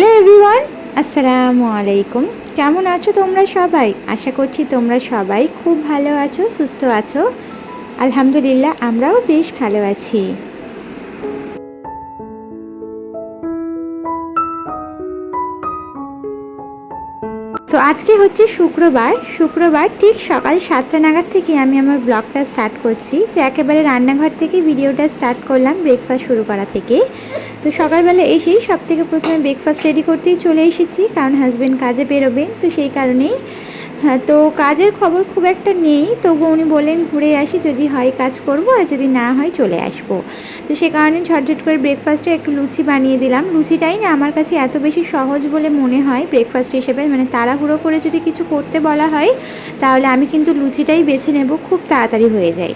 Hello everyone আসসালামু আলাইকুম কেমন আছো তোমরা সবাই? আশা করছি তোমরা সবাই খুব ভালো আছো, সুস্থ আছো। আলহামদুলিল্লাহ, আমরাও বেশ ভালো আছি। তো আজকে হচ্ছে শুক্রবার। শুক্রবার ঠিক সকাল সাতটা নাগাদ থেকে আমি আমার ব্লগটা স্টার্ট করছি। তো একেবারে রান্নাঘর থেকে ভিডিওটা স্টার্ট করলাম ব্রেকফাস্ট শুরু করা থেকে। তো সকালবেলা এসেই সব থেকে প্রথমে ব্রেকফাস্ট রেডি করতেই চলে এসেছি, কারণ হাজব্যান্ড কাজে বেরোবেন তো সেই কারণেই। হ্যাঁ তো কাজের খবর খুব একটা নেই, তবু উনি বলেন ঘুরে আসি, যদি হয় কাজ করব, আর যদি না হয় চলে আসব। তো সে কারণে ঝটঝট করে ব্রেকফাস্টে একটু লুচি বানিয়ে দিলাম। লুচিটাই না আমার কাছে এত বেশি সহজ বলে মনে হয় ব্রেকফাস্ট হিসেবে মানে তাড়াহুড়ো করে যদি কিছু করতে বলা হয়, তাহলে আমি কিন্তু লুচিটাই বেছে নেব, খুব তাড়াতাড়ি হয়ে যায়।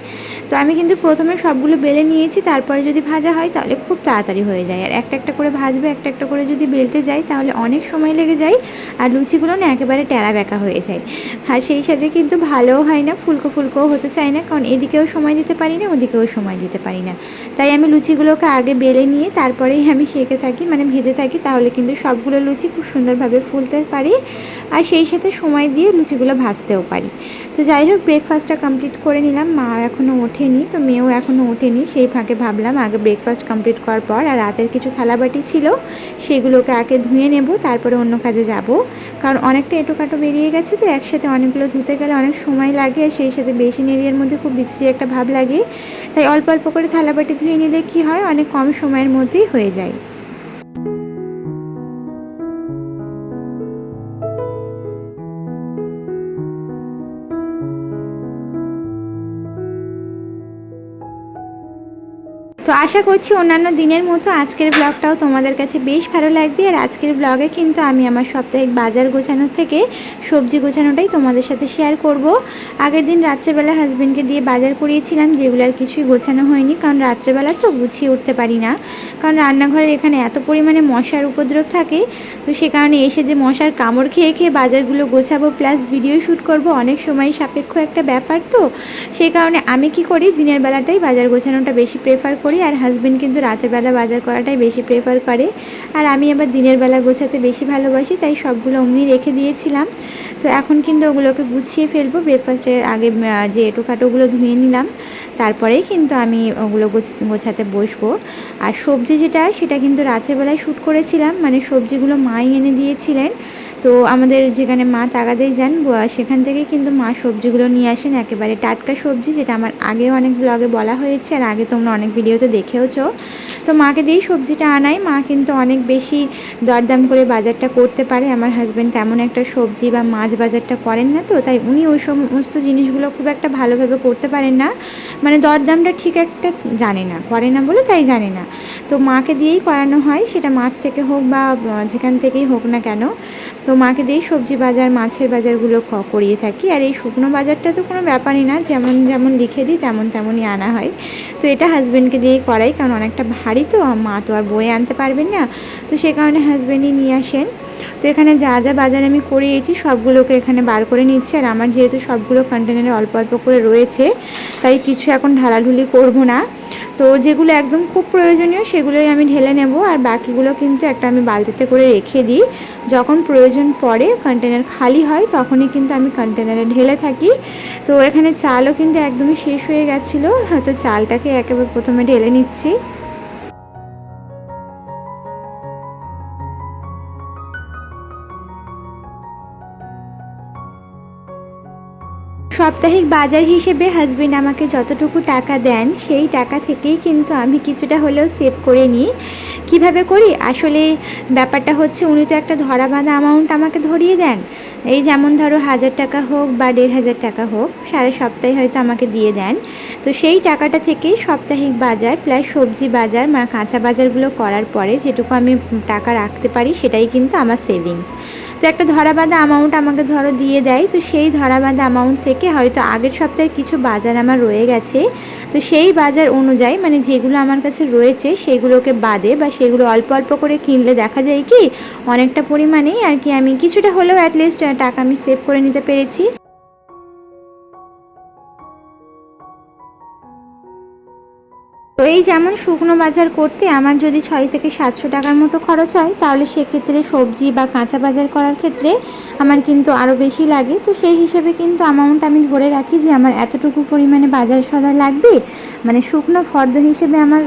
তো আমি কিন্তু প্রথমে সবগুলো বেলে নিয়েছি, তারপরে যদি ভাজা হয় তাহলে খুব তাড়াতাড়ি হয়ে যায়। আর একটা একটা করে ভাজবে, একটা একটা করে যদি বেলতে যাই তাহলে অনেক সময় লেগে যায় আর লুচিগুলো না একেবারে টেরা বেঁকা হয়ে যায়। আর সেই সাথে কিন্তু ভালোও হয় না, ফুলকো ফুলকোও হতে চায় না, কারণ এদিকেও সময় দিতে পারি না, ওদিকেও সময় দিতে পারি না। তাই আমি লুচিগুলোকে আগে বেলে নিয়ে তারপরেই আমি সেঁকে থাকি মানে ভেজে থাকি, তাহলে কিন্তু সবগুলো লুচি খুব সুন্দরভাবে ফুলতে পারি। আর সেই সাথে সময় দিয়ে লুচিগুলো ভাজতেও পারি। তো যাই হোক ব্রেকফাস্টটা কমপ্লিট করে নিলাম। মা এখনও ওঠেনি, তো মেয়েও এখনও ওঠেনি। সেই ফাঁকে ভাবলাম আগে ব্রেকফাস্ট কমপ্লিট করার পর, আর রাতের কিছু থালাবাটি ছিল, সেগুলোকে আগে ধুয়ে নেব, তারপরে অন্য কাজে যাব। কারণ অনেকটা এটোকাটো বেরিয়ে গেছে তো, একসাথে অনেকগুলো ধুতে গেলে অনেক সময় লাগে, আর সেই সাথে বেসিন এরিয়ার মধ্যে খুব বিশ্রী একটা ভাব লাগে। তাই অল্প অল্প করে থালাবাটি ধুয়ে নিলে কি হয়, অনেক কম সময়ের মধ্যেই হয়ে যায়। তো আশা করছি অন্যান্য দিনের মতো আজকের ব্লগটাও তোমাদের কাছে বেশ ভালো লাগবে। আর আজকের ব্লগে কিন্তু আমি আমার সাপ্তাহিক বাজার গোছানোর থেকে সবজি গোছানোটাই তোমাদের সাথে শেয়ার করব। আগের দিন রাত্রেবেলা হাজব্যান্ডকে দিয়ে বাজার করিয়েছিলাম, যেগুলো আর কিছুই গোছানো হয়নি। কারণ রাত্রেবেলা তো গুছিয়ে উঠতে পারি না। কারণ রান্নাঘরের এখানে এত পরিমাণে মশার উপদ্রব থাকে, তো সে কারণে এসে যে মশার কামড় খেয়ে খেয়ে বাজারগুলো গোছাবো প্লাস ভিডিও শ্যুট করব, অনেক সময় সাপেক্ষ একটা ব্যাপার তো। সেই কারণে আমি কি করি, দিনের বেলাটাই বাজার গোছানোটা বেশি প্রেফার করি। আর হাজব্যান্ড কিন্তু রাতের বেলা বাজার করাটাই বেশি প্রেফার করে। আর আমি আবার দিনের বেলা গোছাতে বেশি ভালোবাসি, তাই সবগুলো অমনি রেখে দিয়েছিলাম। তো এখন কিন্তু ওগুলোকে গুছিয়ে ফেলব। ব্রেকফাস্টের আগে যে টোকাটোগুলো ধুয়ে নিলাম। তারপরেই কিন্তু আমি ওগুলো গোছাতে বসবো। আর সবজি যেটা, সেটা কিন্তু রাত্রেবেলায় শ্যুট করেছিলাম। মানে সবজিগুলো মাই এনে দিয়েছিলেন। তো আমাদের যেখানে মা তাগাদেই যান সেখান থেকে কিন্তু মা সবজিগুলো নিয়ে আসেন। একেবারে টাটকা সবজি, যেটা আমার আগেও অনেক ব্লগে বলা হয়েছে, আর আগে তোমরা অনেক ভিডিওতে দেখেওছ। তো মাকে দিয়েই সবজিটা আনাই। মা কিন্তু অনেক বেশি দরদাম করে বাজারটা করতে পারে। আমার হাজব্যান্ড তেমন একটা সবজি বা মাছ বাজারটা করেন না তো, তাই উনি ওই সমস্ত জিনিসগুলো খুব একটা ভালোভাবে করতে পারেন না। মানে দরদামটা ঠিক একটা জানে না, করে না বলে তাই জানে না। তো মাকে দিয়েই করানো হয়, সেটা মাঠ থেকে হোক বা যেখান থেকেই হোক না কেন, তো মাকে দিয়েই সবজি বাজার, মাছের বাজারগুলো করিয়ে থাকি। আর এই শুকনো বাজারটা তো কোনো ব্যাপারই না, যেমন যেমন লিখে দিই, তেমন তেমনই আনা হয়। তো এটা হাজব্যান্ডকে দিয়েই করাই, কারণ অনেকটা ভারী তো, মা তো আর বয়ে আনতে পারবেন না। তো সে কারণে হাজব্যান্ডই নিয়ে আসেন। তো এখানে যা যা বাজার আমি করিয়েছি, সবগুলোকে এখানে বার করে নিচ্ছি। আর আমার যেহেতু সবগুলো কন্টেনারে অল্প অল্প করে রয়েছে, তাই কিছু এখন ঢালাঢুলি করব না। তো যেগুলো একদম খুব প্রয়োজনীয়, সেগুলোই আমি ঢেলে নেব। আর বাকিগুলো কিন্তু একটা আমি বালতিতে করে রেখে দিই। যখন প্রয়োজন পড়ে কন্টেনার খালি হয়, তখনই কিন্তু আমি কন্টেনারে ঢেলে থাকি। তো এখানে চালও কিন্তু একদমই শেষ হয়ে গেছিল। হয়তো চালটাকে একেবারে প্রথমে ঢেলে নিচ্ছি। সাপ্তাহিক বাজার হিসেবে হাজবেন্ড আমাকে যতটুকু টাকা দেন, সেই টাকা থেকেই কিন্তু আমি কিছুটা হলেও সেভ করে নিই। কীভাবে করি? আসলে ব্যাপারটা হচ্ছে উনি তো একটা ধরা বাঁধা অ্যামাউন্ট আমাকে ধরিয়ে দেন। এই যেমন ধরো হাজার টাকা হোক বা দেড় হাজার টাকা হোক, সারা সপ্তাহে হয়তো আমাকে দিয়ে দেন। তো সেই টাকাটা থেকেই সাপ্তাহিক বাজার প্লাস সবজি বাজার মানে কাঁচা বাজারগুলো করার পরে যেটুকু আমি টাকা রাখতে পারি, সেটাই কিন্তু আমার সেভিংস তো একটা ধরা বাঁধা অ্যামাউন্ট আমাকে ধরো দিয়ে দেয়, তো সেই ধরা বাঁধা অ্যামাউন্ট থেকে হয়তো আগের সপ্তাহের কিছু বাজার আমার রয়ে গেছে। তো সেই বাজার অনুযায়ী মানে যেগুলো আমার কাছে রয়েছে সেগুলোকে বাদে বা সেগুলো অল্প অল্প করে কিনলে দেখা যায় কি, অনেকটা পরিমাণেই আর কি আমি কিছুটা হলেও অ্যাটলিস্ট টাকা আমি সেভ করে নিতে পেরেছি। এই যেমন শুকনো বাজার করতে আমার যদি ছয় থেকে সাতশো টাকার মতো খরচ হয়, তাহলে সেক্ষেত্রে সবজি বা কাঁচা বাজার করার ক্ষেত্রে আমার কিন্তু আরও বেশি লাগে। তো সেই হিসেবে কিন্তু অ্যামাউন্ট আমি ধরে রাখি যে আমার এতটুকু পরিমাণে বাজার সদা লাগবে। মানে শুকনো ফর্দ হিসেবে আমার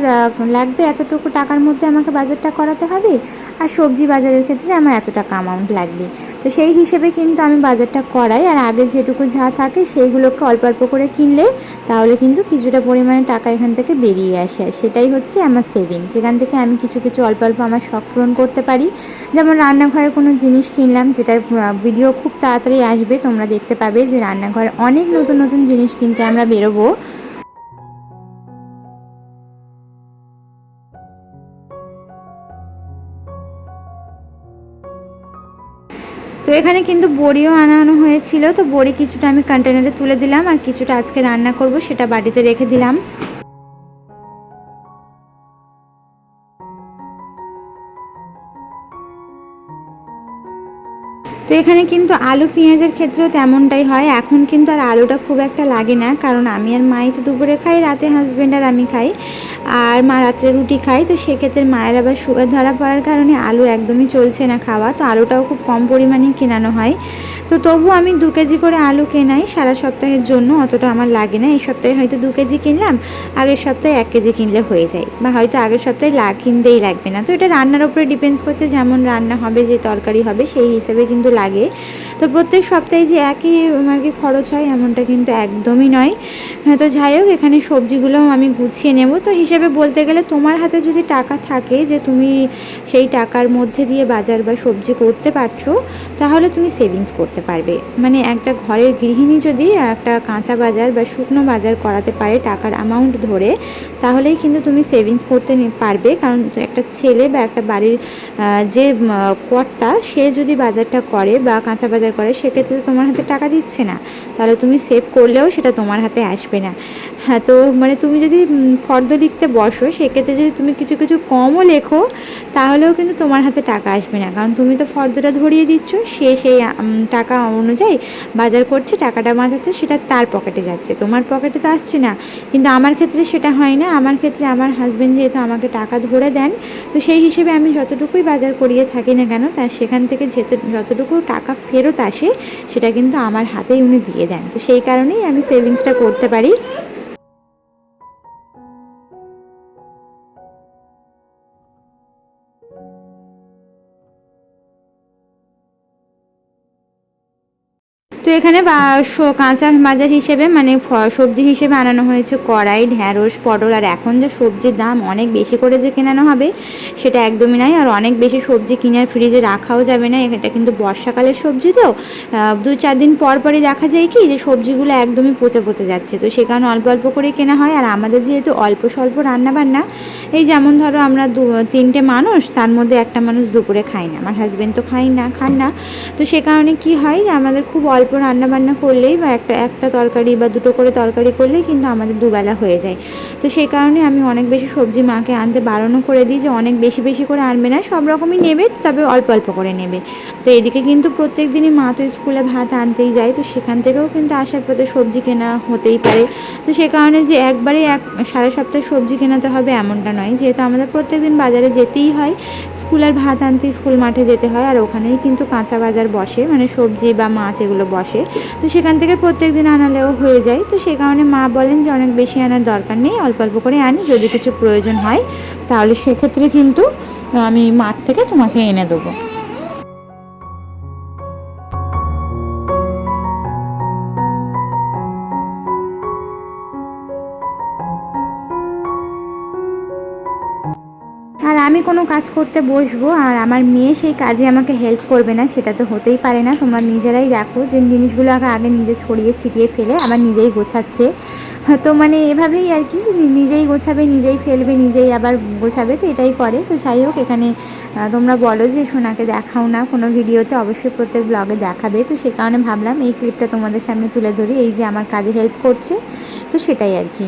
লাগবে এতটুকু টাকার মধ্যে আমাকে বাজারটা করাতে হবে। আর সবজি বাজারের ক্ষেত্রে আমার এত টাকা অ্যামাউন্ট লাগবে। তো সেই হিসেবে কিন্তু আমি বাজারটা করাই। আর আগের যেটুকু যা থাকে, সেইগুলোকে অল্প অল্প করে কিনলে, তাহলে কিন্তু কিছুটা পরিমাণে টাকা এখান থেকে বেরিয়ে আসে। সেটাই হচ্ছে আমার সেভিং যেখান থেকে আমি কিছু কিছু অল্প অল্প আমার শখ পূরণ করতে পারি। যেমন রান্নাঘরে কোনো জিনিস কিনলাম, যেটার ভিডিও খুব তাড়াতাড়ি আসবে, তোমরা দেখতে পাবে যে রান্নাঘরে অনেক নতুন নতুন জিনিস কিনতে আমরা বেরোবো। তো এখানে কিন্তু বড়িও আনানো হয়েছিল। তো বড়ি কিছুটা আমি কন্টেনারে তুলে দিলাম আর কিছুটা আজকে রান্না করব, সেটা বাড়িতে রেখে দিলাম। তো এখানে কিন্তু আলু পেঁয়াজের ক্ষেত্রেও তেমনটাই হয়। এখন কিন্তু আর আলুটা খুব একটা লাগে না, কারণ আমি আর মাই তো দুপুরে খাই, রাতে হাজব্যান্ড আর আমি খাই। আর মা রাত্রে রুটি খাই তো সেক্ষেত্রে মায়ের আবার সুগার ধরা পড়ার কারণে আলু একদমই চলছে না খাওয়া। তো আলুটাও খুব কম পরিমাণে কেনানো হয়। তো তবু আমি দু কেজি করে আলু কেনাই, সারা সপ্তাহের জন্য অতটা আমার লাগে না। এই সপ্তাহে হয়তো দু কেজি কিনলাম, আগের সপ্তাহে এক কেজি কিনলে হয়ে যায় বা হয়তো আগের সপ্তাহে লা, কিনতেই লাগবে না। তো এটা রান্নার উপরে ডিপেন্ডস করছে, যেমন রান্না হবে, যে তরকারি হবে, সেই হিসেবে কিন্তু লাগে। তো প্রত্যেক সপ্তাহে যে একই আর কি খরচ হয়, এমনটা কিন্তু একদমই নয়। হ্যাঁ তো যাই হোক, এখানে সবজিগুলো আমি গুছিয়ে নেব। তো হিসেবে বলতে গেলে তোমার হাতে যদি টাকা থাকে যে তুমি সেই টাকার মধ্যে দিয়ে বাজার বা সবজি করতে পারছ, তাহলে তুমি সেভিংস করতে পারবে। মানে একটা ঘরের গৃহিণী যদি একটা কাঁচা বাজার বা শুকনো বাজার করাতে পারে টাকার অ্যামাউন্ট ধরে, তাহলেই কিন্তু তুমি সেভিংস করতে পারবে। কারণ একটা ছেলে বা একটা বাড়ির যে কর্তা, সে যদি বাজারটা করে বা কাঁচা বাজার করে, সেক্ষেত্রে তোমার হাতে টাকা দিচ্ছে না। তাহলে তুমি সেভ করলেও সেটা তোমার হাতে আসবে না। হ্যাঁ তো মানে তুমি যদি ফর্দ লিখতে বসো, সেক্ষেত্রে যদি তুমি কিছু কিছু কমও লেখো, তাহলেও কিন্তু তোমার হাতে টাকা আসবে না। কারণ তুমি তো ফর্দটা ধরিয়ে দিচ্ছ, সে সেই টাকা অনুযায়ী বাজার করছে, টাকাটা বাঁচাচ্ছে, সেটা তার পকেটে যাচ্ছে। তোমার পকেটে তো আসছে না। কিন্তু আমার ক্ষেত্রে সেটা হয় না। আমার ক্ষেত্রে আমার হাজব্যান্ড যেহেতু আমাকে টাকা ধরে দেন, তো সেই হিসেবে আমি যতটুকুই বাজার করিয়ে থাকি না কেন, তার সেখান থেকে যেতে, যতটুকু টাকা ফেরত আসে, সেটা কিন্তু আমার হাতেই উনি দিয়ে দেন। তো সেই কারণেই আমি সেভিংসটা করতে পারি। তো এখানে কাঁচা বাজার হিসেবে মানে সবজি হিসেবে আনানো হয়েছে কড়াই, ঢ্যাঁড়স, পটল, আর এখন যে সবজির দাম অনেক বেশি করে যে কেনানো হবে, সেটা একদমই নয় আর অনেক বেশি সবজি কিনে আর ফ্রিজে রাখাও যাবে না, এটা কিন্তু বর্ষাকালের সবজি তো। দু, চার দিন পর পরই দেখা যায় কি যে সবজিগুলো একদমই পচে পচে যাচ্ছে। তো সে কারণে অল্প অল্প করে কেনা হয়। আর আমাদের যেহেতু অল্প, স্বল্প রান্না বান্না এই যেমন ধরো আমরা দু, তিনটে মানুষ, তার মধ্যে একটা মানুষ দুপুরে খাই না। আমার হাজব্যান্ড তো খাই না, খান না। তো সে কারণে কি হয় যে, আমাদের খুব অল্প রান্না বান্না করলেই বা একটা একটা তরকারি বা দুটো করে তরকারি করলেই কিন্তু আমাদের দুবেলা হয়ে যায়। তো সেই কারণে আমি অনেক বেশি সবজি মাকে আনতে বারণও করে দিই যে, অনেক বেশি বেশি করে আনবে না, সব রকমই নেবে, তবে অল্প অল্প করে নেবে। তো এদিকে কিন্তু প্রত্যেক দিনই মা তো স্কুলে ভাত আনতেই যায়, তো সেখান থেকেও কিন্তু আসার পথে সবজি কেনা হতেই পারে। তো সে কারণে যে, একবারে এক সারা সপ্তাহে সবজি কেনাতে হবে এমনটা নয়, যেহেতু আমাদের প্রত্যেক দিন বাজারে যেতেই হয়। স্কুলের ভাত আনতে স্কুল মাঠে যেতে হয় আর ওখানেই কিন্তু কাঁচা বাজার বসে মানে সবজি বা মাছ এগুলো বসে। তো সেখান থেকে প্রত্যেক দিন আনালেও হয়ে যায়। তো সে কারণে মা বলেন যে অনেক বেশি আনার দরকার নেই, অল্প অল্প করে আনি, যদি কিছু প্রয়োজন হয়, তাহলে সেক্ষেত্রে কিন্তু আমি মাঠ থেকে তোমাকে এনে দেবো। আমি কোনো কাজ করতে বসবো আর আমার মেয়ে সেই কাজে আমাকে হেল্প করবে না, সেটা তো হতেই পারে না। তোমরা নিজেরাই দেখো যে জিনিসগুলো আগে আগে নিজে ছড়িয়ে ছিটিয়ে ফেলে, আবার নিজেই গোছাচ্ছে। তো মানে এভাবেই আর কি নিজেই গোছাবে, নিজেই ফেলবে, নিজেই আবার গোছাবে, তো এটাই করে। তো যাই হোক, এখানে তোমরা বলো যে সোনাকে দেখাও না, কোনো ভিডিওতে অবশ্যই প্রত্যেক ব্লগে দেখাবে। তো সে কারণে ভাবলাম এই ক্লিপটা তোমাদের সামনে তুলে ধরি, এই যে আমার কাজে হেল্প করছে, তো সেটাই আর কি।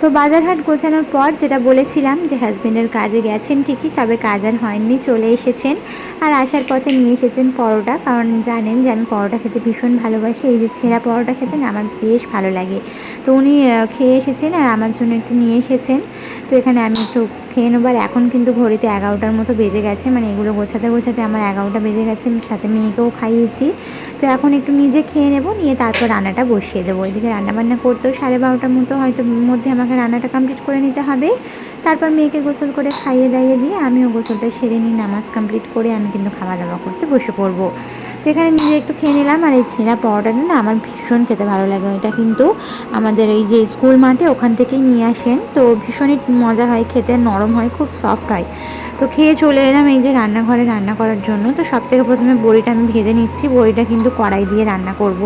তো বাজারহাট গোছানোর পর যেটা বলেছিলাম যে হাজব্যান্ডের কাজে গেছেন ঠিকই, তবে কাজ আর হয়নি, চলে এসেছেন। আর আসার পথে নিয়ে এসেছেন পরোটা, কারণ জানেন যে আমি পরোটা খেতে ভীষণ ভালোবাসি। এই যে ছেঁড়া পরোটা খেতে না আমার বেশ ভালো লাগে। তো উনি খেয়ে এসেছেন আর আমার জন্য একটু নিয়ে এসেছেন। তো এখানে আমি একটু খেয়ে নেবার এখন কিন্তু ঘড়িতে এগারোটার মতো বেজে গেছে। মানে এগুলো গোছাতে গোছাতে আমার এগারোটা বেজে গেছে। সাথে মেয়েকেও খাইয়েছি। তো এখন একটু নিজে খেয়ে নেব, নিয়ে তারপর রান্নাটা বসিয়ে দেবো। এদিকে রান্নাবান্না করতেও সাড়ে বারোটার মতো হয়তো মধ্যে আমাকে রান্নাটা কমপ্লিট করে নিতে হবে। তারপর মেয়েকে গোসল করে খাইয়ে দাইয়ে দিয়ে আমিও গোসলটা সেরে নিই, নামাজ কমপ্লিট করে আমি কিন্তু খাওয়া দাওয়া করতে বসে পড়ব। তো এখানে নিজে একটু খেয়ে নিলাম আর এই ছেঁড়া পাওয়াটা না আমার ভীষণ খেতে ভালো লাগে এটা কিন্তু আমাদের এই যে স্কুল মাঠে ওখান থেকেই নিয়ে আসেন। তো ভীষণই মজা হয়, খেতে নরম হয়, খুব সফট হয়। তো খেয়ে চলে এলাম এই যে রান্নাঘরে রান্না করার জন্য। তো সব থেকে প্রথমে বড়িটা আমি ভেজে নিচ্ছি, বড়িটা কিন্তু কড়াই দিয়ে রান্না করব।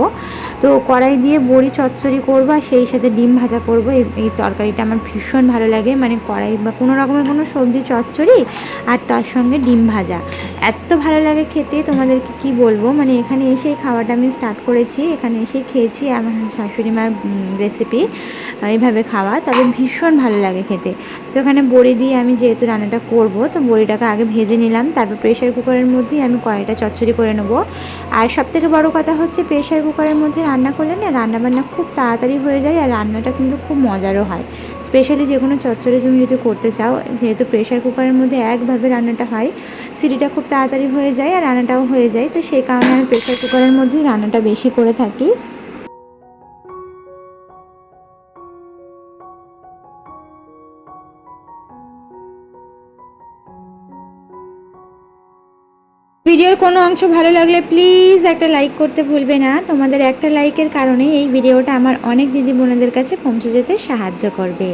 তো কড়াই দিয়ে বড়ি চচ্চড়ি করব আর সেই সাথে ডিম ভাজা করব। এই তরকারিটা আমার ভীষণ ভালো লাগে। মানে কড়াই বা কোনো রকমের কোনো সবজি চচ্চড়ি আর তার সঙ্গে ডিম ভাজা। এত ভালো লাগে খেতে, তোমাদেরকে কি বলব? মানে এখানে এসে খাওয়াটা আমি স্টার্ট করেছি, এখানে এসে খেয়েছি আমার শাশুড়ি মার রেসিপি এইভাবে খাওয়া, তবে ভীষণ ভালো লাগে খেতে। তো এখানে বড়ি দিয়ে আমি যেহেতু রান্নাটা করব, তো বড়িটাকে আগে ভেজে নিলাম, তারপর প্রেশার কুকারের মধ্যেই আমি কড়াইটা চচ্চড়ি করে নেব। আর সবথেকে বড় কথা হচ্ছে প্রেশার কুকারের মধ্যে রান্না করলে না রান্নাবান্না খুব তাড়াতাড়ি হয়ে যায়, আর রান্নাটা কিন্তু খুব মজারও হয়। স্পেশালি যে কোনো চচ্চড়ি তুমি যদি করতে চাও, যেহেতু প্রেশার কুকারের মধ্যে একভাবে রান্নাটা হয়, সিটিটা খুব তাড়াতাড়ি হয়ে যায় আর রান্নাটাও হয়ে যায়। তো সেই কারণে আমি প্রেশার কুকারের মধ্যেই রান্নাটা বেশি করে থাকি। ভিডিওর কোনো অংশ ভালো লাগলে প্লিজ একটা লাইক করতে ভুলবে না। তোমাদের একটা লাইকের কারণে এই ভিডিওটা আমার অনেক দিদি বোনেদের কাছে পৌঁছে যেতে সাহায্য করবে।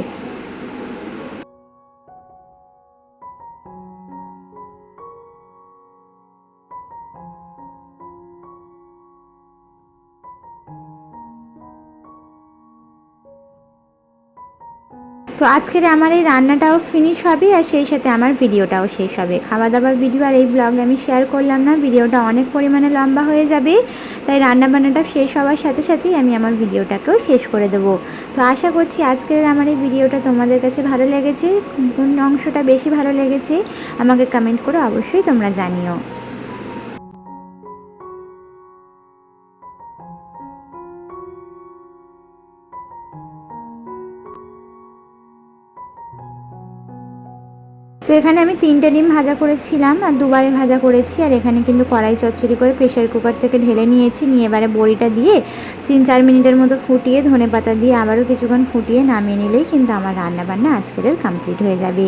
তো আজকের আমার এই রান্নাটাও ফিনিশ হবে আর সেই সাথে আমার ভিডিওটাও শেষ হবে। খাওয়া দাওয়ার ভিডিও আর এই ব্লগ আমি শেয়ার করলাম না, ভিডিওটা অনেক পরিমাণে লম্বা হয়ে যাবে, তাই রান্নাবান্নাটা শেষ হওয়ার সাথে সাথেই আমি আমার ভিডিওটাকেও শেষ করে দেবো। তো আশা করছি আজকের আমার এই ভিডিওটা তোমাদের কাছে ভালো লেগেছে, কোন অংশটা বেশি ভালো লেগেছে, আমাকে কমেন্ট করে অবশ্যই তোমরা জানিও। তো এখানে আমি তিনটে ডিম ভাজা করেছিলাম আর দুবারে ভাজা করেছি। আর এখানে কিন্তু কড়াই চচ্চড়ি করে প্রেশার কুকার থেকে ঢেলে নিয়েছি। নিয়ে এবারে বড়িটা দিয়ে তিন চার মিনিটের মতো ফুটিয়ে ধনে পাতা দিয়ে আবারও কিছুক্ষণ ফুটিয়ে নামিয়ে নিলেই কিন্তু আমার রান্নাবান্না আজকের কমপ্লিট হয়ে যাবে।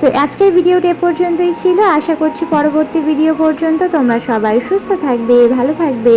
তো আজকের ভিডিওটা এ পর্যন্তই ছিল। আশা করছি পরবর্তী ভিডিও পর্যন্ত তোমরা সবাই সুস্থ থাকবে, ভালো থাকবে।